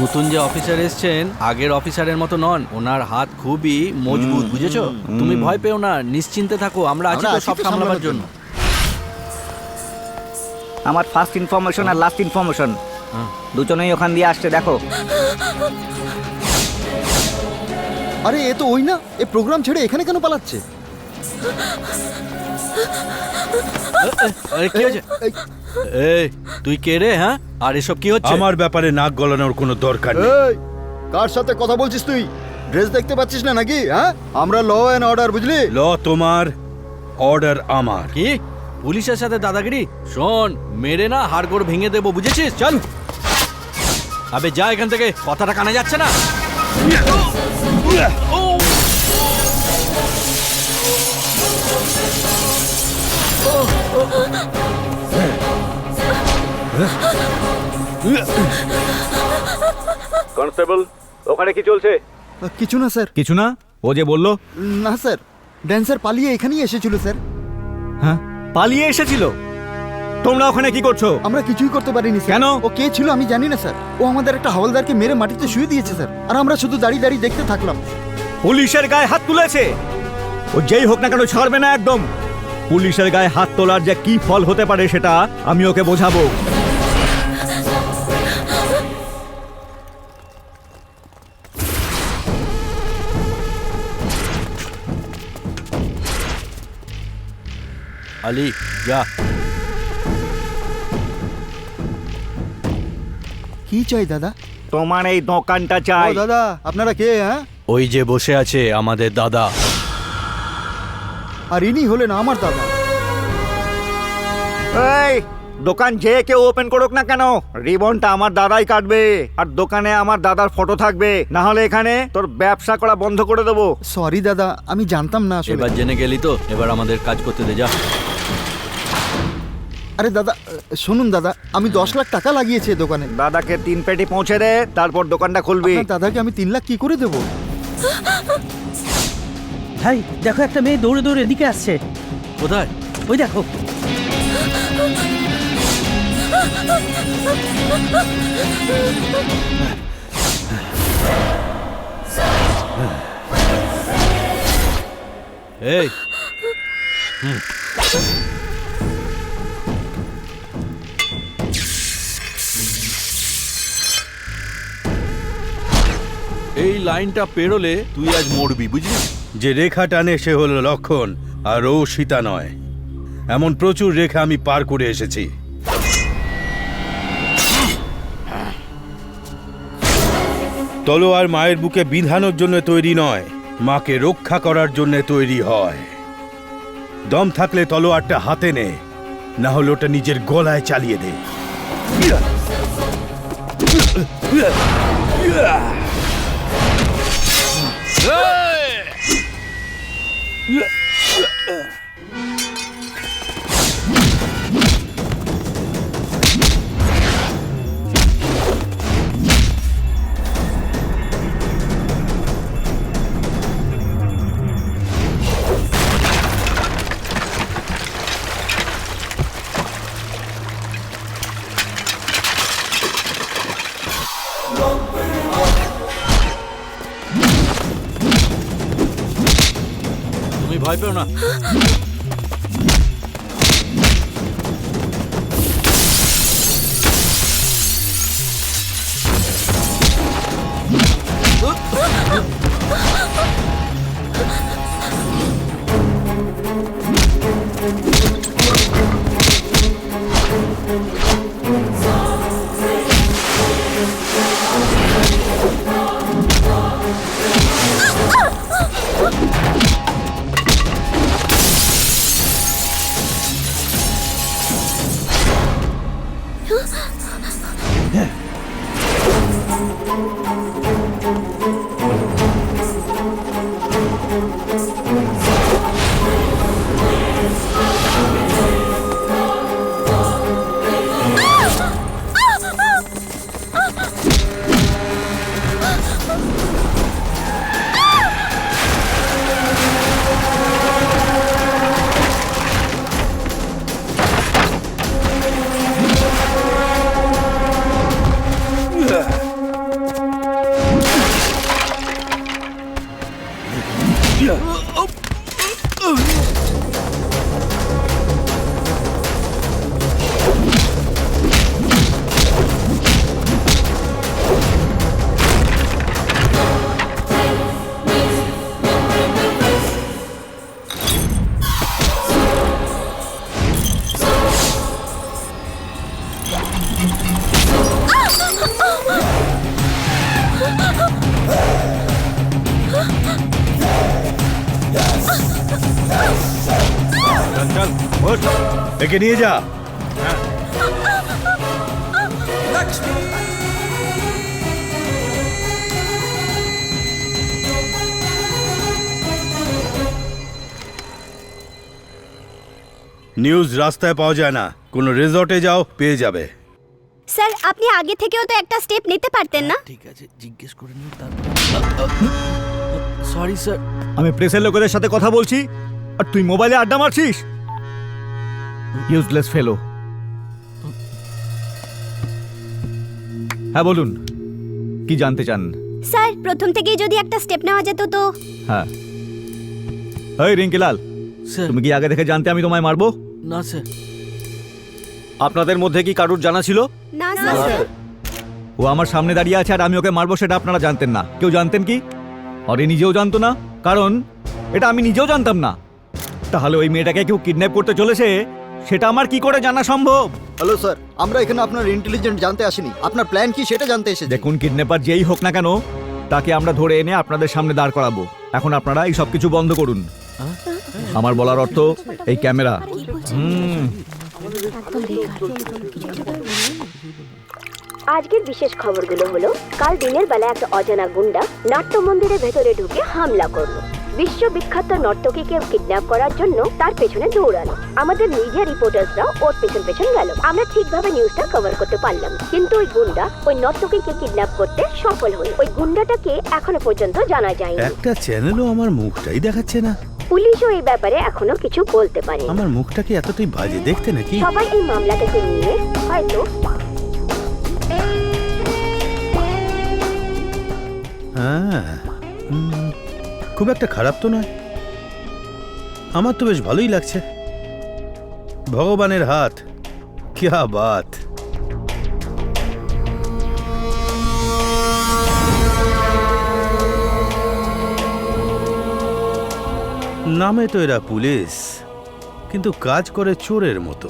নতুন যে অফিসার এসছেন আগের অফিসারের মতো নন। ওনার হাত খুবই মজবুত বুঝেছ? তুমি ভয় পেও না নিশ্চিন্তে থাকো আমরা আছি তো সব সামলাবার জন্য। আমার ফার্স্ট ইনফরমেশন আর লাস্ট ইনফরমেশন। দুজনেই ওখান দিয়ে আসছে দেখো। আরে এ তো ওই না এ প্রোগ্রাম ছেড়ে এখানে কেন পালাচ্ছে? আরে কি হয়েছে? এই, তুই কে রে হ্যাঁ? আর এসব কি হচ্ছে? আমার ব্যাপারে নাক গলানোর কোনো দরকার নেই। এই কার সাথে কথা বলছিস তুই? ড্রেস দেখতে পাচ্ছিস না নাকি হ্যাঁ? আমরা ল অ্যান্ড অর্ডার বুঝলি? ল তোমার অর্ডার আমার। কি? পুলিশের সাথে দাদাগিরি? শোন মেরে না হাড়গোড় ভেঙে দেবো বুঝেছিস? চল। আবে যা এখান থেকে কথাটা কানে যাচ্ছে না। কনস্টেবল ওখানে কি চলছে? কিছু না স্যার। কিছু না? ও যে বলল? না স্যার। ড্যান্সার পালিয়ে এখানেই এসেছিল স্যার। হ্যাঁ? পালিয়ে এসেছিল? তোমরা ওখানে কি করছ? আমরা কিছুই করতে পারিনি কেন? ও কে ছিল আমি জানি না স্যার। ও আমাদের একটা হাওলদারকে মেরে মাটিতে শুয়ে দিয়েছে স্যার। আর আমরা শুধু দাঁড়িয়ে দাঁড়িয়ে দেখতে থাকলাম। পুলিশের গায়ে হাত তুলেছে? ও যেই হোক না কেন ছাড়বে না একদম। পুলিশের গায়ে হাত তোলার যে কি ফল হতে পারে সেটা আমি ওকে বোঝাবো। আলি যা। কি চাই দাদা? তোমার এই দোকানটা ও চাই দাদা আপনারা কে হ্যাঁ? ওই যে বসে আছে আমাদের দাদা। আর ইনি হলেন আমার দাদা। এই দোকান যে কেউ ওপেন করুক না কেন? রিবনটা আমার দাদাই কাটবে আর দোকানে আমার দাদার ফটো থাকবে। না হলে এখানে তোর ব্যবসা করা বন্ধ করে দেবো। সরি দাদা আমি জানতাম না আসলে। এবার জেনে গেলি তো এবার আমাদের কাজ করতে দে যা। আরে দাদা শুনুন দাদা আমি দশ লাখ টাকা লাগিয়েছি এ দোকানে। দাদাকে তিন পেটি পৌঁছে দে তারপর দোকানটা খুলবি। আপনার দাদাকে আমি তিন লাখ কি করে দেবো? ভাই দেখো, একটা মেয়ে দৌড়ে দৌড়ে এদিকে আসছে। কোথায়? ওই দেখো। এই। এই লাইনটা পেরোলে তুই আজ মরবি, বুঝলি? যে রেখা টানে সে হলো লক্ষণ, আর ও সীতা নয়। এমন প্রচুর রেখা আমি পার করে এসেছি। তলোয়ার মায়ের বুকে বিধানোর জন্য তৈরি নয়, মাকে রক্ষা করার জন্য তৈরি হয়। দম থাকলে তলোয়ারটা হাতে নে, না হলে ওটা নিজের গলায় চালিয়ে দে। তুমি ভয় পেও না চল একে নিয়ে যা। নিউজ রাস্তায় পাওয়া যায় না। কোনো রিসর্টে যাও পেয়ে যাবে। স্যার আপনি আগে থেকেও তো একটা স্টেপ নিতে পারতেন না। ঠিক আছে জিজ্ঞেস করে নিও তারপর। সরি স্যার আমি প্রেসের লোকেদের সাথে কথা বলছি আর তুই মোবাইলে আড্ডা মারছিস? ইউজলেস ফেলো হ্যাঁ বলুন। কি জানতে চান? স্যার প্রথম থেকেই যদি একটা স্টেপ নেওয়া যেত তো? হ্যাঁ। এই রিঙ্কিলাল। স্যার। তুমি কি আগে থেকে জানতে আমি তোমায় মারবো? না স্যার। আপনাদের মধ্যে কি কারুর জানা ছিল? না স্যার। ও আমার সামনে দাঁড়িয়ে আছে আর আমি ওকে মারবো সেটা আপনারা জানতেন না। কেউ জানতেন কি? আর এ নিজেও জানতো না। কারণ এটা আমি নিজেও জানতাম না। তাহলে ওই মেয়েটাকে কেউ কিডন্যাপ করতে চলেছে? সেটা আমার কি করে জানা সম্ভব? হ্যালো স্যার আমরা এখানে আপনার ইন্টেলিজেন্ট জানতে আসিনি। আপনার প্ল্যান কি সেটা জানতে এসেছি। দেখুন কিডন্যাপার যেই হোক না কেন তাকে আমরা ধরে এনে আপনাদের সামনে দাঁড় করাবো। এখন আপনারা এই সব কিছু বন্ধ করুন। আমার বলার অর্থ এই ক্যামেরা। হুম আজকের বিশেষ খবরগুলো হলো কাল দিনের বেলা একটা অজানা গুন্ডা নাট্য মন্দিরের ভেতরে ঢুকে হামলা করল। বিশ্ববিখ্যাত নর্তকীকে কিডন্যাপ করার জন্য তার পেছনে দৌড়ালো। আমাদের মিডিয়া রিপোর্টার্সরা ওর পেছন পেছন গেল। আমরা ঠিকভাবে নিউজটা কভার করতে পারলাম। কিন্তু ওই গুন্ডা ওই নর্তকীকে কিডন্যাপ করতে সফল হল ওই গুন্ডাটাকে এখনও পর্যন্ত জানা যায়নি। একটা চ্যানেলও আমার মুখটাই দেখাচ্ছে না। পুলিশও এই ব্যাপারে এখনও কিছু বলতে পারে আমার মুখটা কি এতটাই বাজে দেখতে নাকি? সবাই এই মামলাটাকে নিয়ে হয়তো হ্যাঁ। খুব একটা খারাপ তো নয়। আমার তো বেশ ভালোই লাগছে। ভগবানের হাত কিয়া বাত নামে তো এরা পুলিশ, কিন্তু কাজ করে চোরের মতো।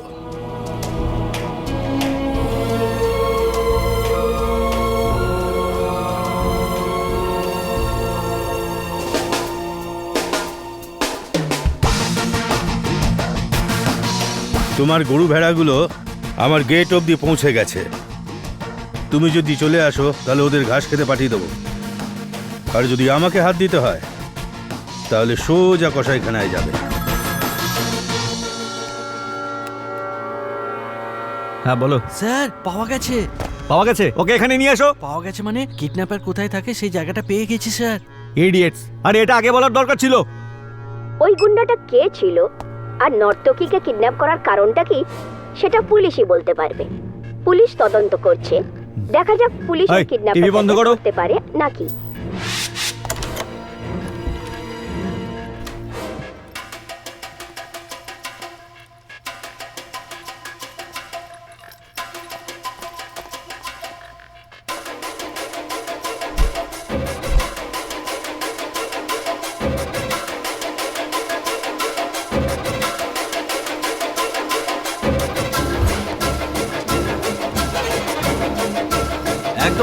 তোমার গরু ভেড়াগুলো আমার গেট অবধি পৌঁছে গেছে। তুমি যদি চলে আসো তাহলে ওদের ঘাস খেতে পাঠিয়ে দেবো। আর যদি আমাকে হাত দিতে হয় তাহলে সোজা কষাইখানায় যাবে। হ্যাঁ বলো। স্যার পাওয়া গেছে। পাওয়া গেছে? ওকে এখানে নিয়ে এসো পাওয়া গেছে মানে? কিডন্যাপার কোথায় থাকে সেই জায়গাটা পেয়ে গেছি স্যার। ইডিয়েটস আরে এটা আগে বলার দরকার ছিল। ওই গুন্ডাটা কে ছিল? আর নর্তকীকে কিডন্যাপ করার কারণটা কি? সেটা পুলিশই বলতে পারবে। পুলিশ তদন্ত করছে। দেখা যাক পুলিশ কিডন্যাপ। করতে পারে নাকি।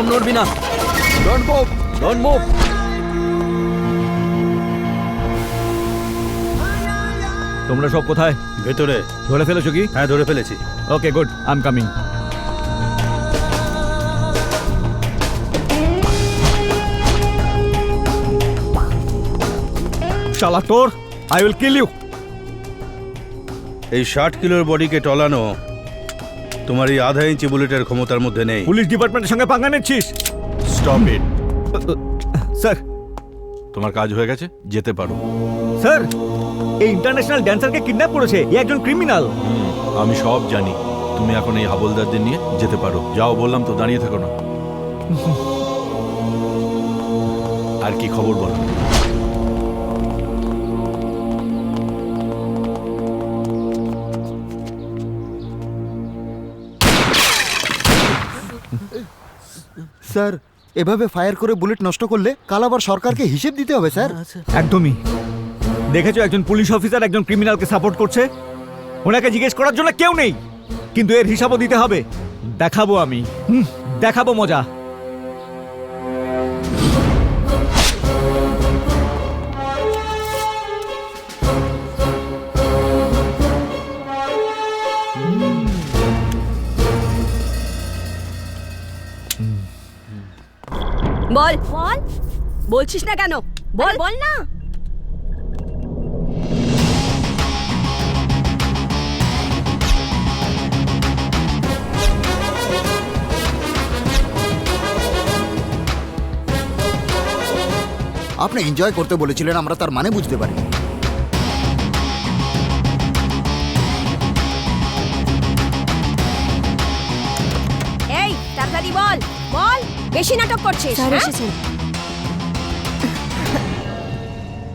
একদম নড়বি না। ডোন্ট মুভ ডোন্ট মুভ তোমরা সব কোথায়? ভেতরে। ধরে ফেলেছো কি? হ্যাঁ ধরে ফেলেছি। Okay good I am coming শালা তোর আই উইল কিল ইউ এই ষাট কিলোর বডিকে টলানো তোমার এই আধা ইঞ্চি বুলেটের ক্ষমতার মধ্যে নেই। পুলিশ ডিপার্টমেন্টের সঙ্গে পাঙ্গা নিচ্ছিস? Stop it sir. তোমার কাজ হয়ে গেছে? যেতে পারো। স্যার এই ইন্টারন্যাশনাল ড্যান্সারকে কিডন্যাপ করেছে এ একজন ক্রিমিনাল। আমি সব জানি। তুমি এখন এই হাবলদারদের নিয়ে যেতে পারো। যাও বললাম তো দাঁড়িয়ে থাকো না। আর কি খবর বলো? স্যার এভাবে ফায়ার করে বুলেট নষ্ট করলে কাল আবার সরকারকে হিসেব দিতে হবে স্যার। একদমই। দেখেছ একজন পুলিশ অফিসার একজন ক্রিমিনালকে সাপোর্ট করছে? ওনাকে জিজ্ঞেস করার জন্য কেউ নেই। কিন্তু এর হিসাবও দিতে হবে। দেখাবো আমি। দেখাবো মজা। বল। বল। বলছিস না কেন? বল। বল না। আপনি এনজয় করতে বলেছিলেন আমরা তার মানে বুঝতে পারি বেশি নাটক করছিস স্যার হ্যাঁ?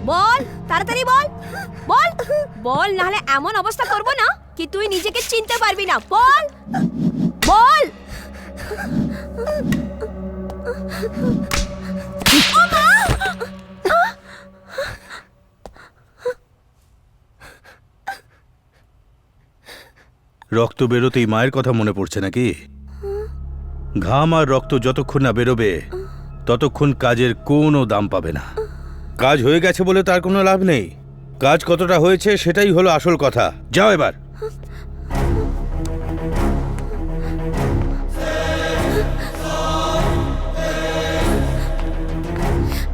বল তাড়াতাড়ি বল। বল বল নাহলে এমন অবস্থা করব না কি তুই নিজেকে চিনতে পারবি না। বল বল। রক্ত বেরোতেই মায়ের কথা মনে পড়ছে নাকি? ঘাম আর রক্ত যতক্ষণ না বেরোবে ততক্ষণ কাজের কোনো দাম পাবে না। কাজ হয়ে গেছে বলে তার কোনো লাভ নেই। কাজ কতটা হয়েছে সেটাই হলো আসল কথা। যাও এবার।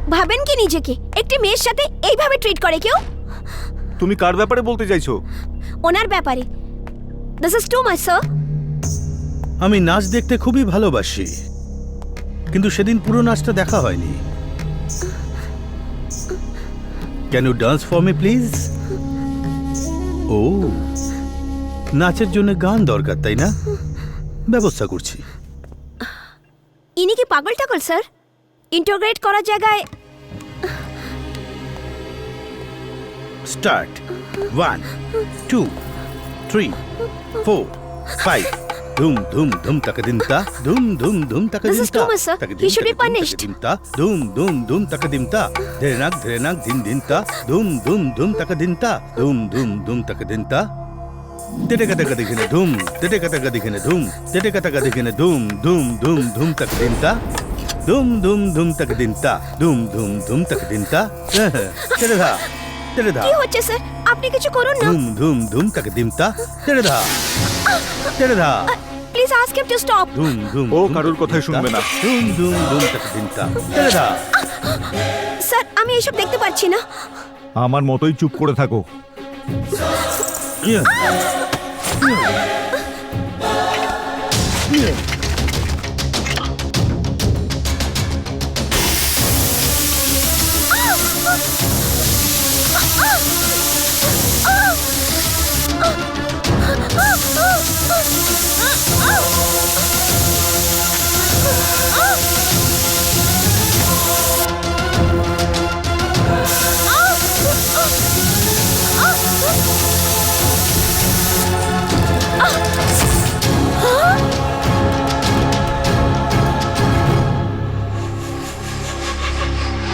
ভাবেন কি নিজেকে? একটি মেয়ের সাথে এইভাবে ট্রিট করে কেউ? তুমি কার ব্যাপারে বলতে চাইছো? ওনার ব্যাপারে। This is too much sir আমি নাচ দেখতে খুবই ভালোবাসি। কিন্তু সেদিন পুরো নাচটা দেখা হয়নি। Can you dance for me please ও নাচের জন্য গান দরকার তাই না? ব্যবস্থা করছি। ইনি কি পাগল টাগল স্যার? ইন্টাগ্রেট করার জায়গায় start one two three four five ধুম ধুম ধুম তাকে দিনতা ধুম ধুম ধুম তাকে This is দিনতা too much, sir. তাকে He should be দিন, তাকে দিন, punished. তাকে দিনতা ধুম ধুম ধুম তাকে দিনতা ধরে নাক ধরে নাক দিন দিনতা ধুম ধুম ধুম তাকে দিনতা ধুম ধুম ধুম তাকে দিনতা তেটে কাটা কাটা দিখনে ধুম তেটে কাটা কাটা দিখনে ধুম তেটে কাটা কাটা দিখনে ধুম ধুম ধুম ধুম তাকে দিনতা ধুম ধুম ধুম তেরে ধা কি হচ্ছে স্যার? আপনি কিছু করুন না। ধুম ধুম ধুম কাকে দিমতা তেড়ে ধা তেড়ে ধা please ask him to stop ধুম ধুম ও কারুর কথাই শুনবে না। ধুম ধুম ধুম কাকে দিমতা তেড়ে ধা স্যার আমি এসব দেখতে পাচ্ছি না। আমার মতোই চুপ করে থাকো। ইয়া।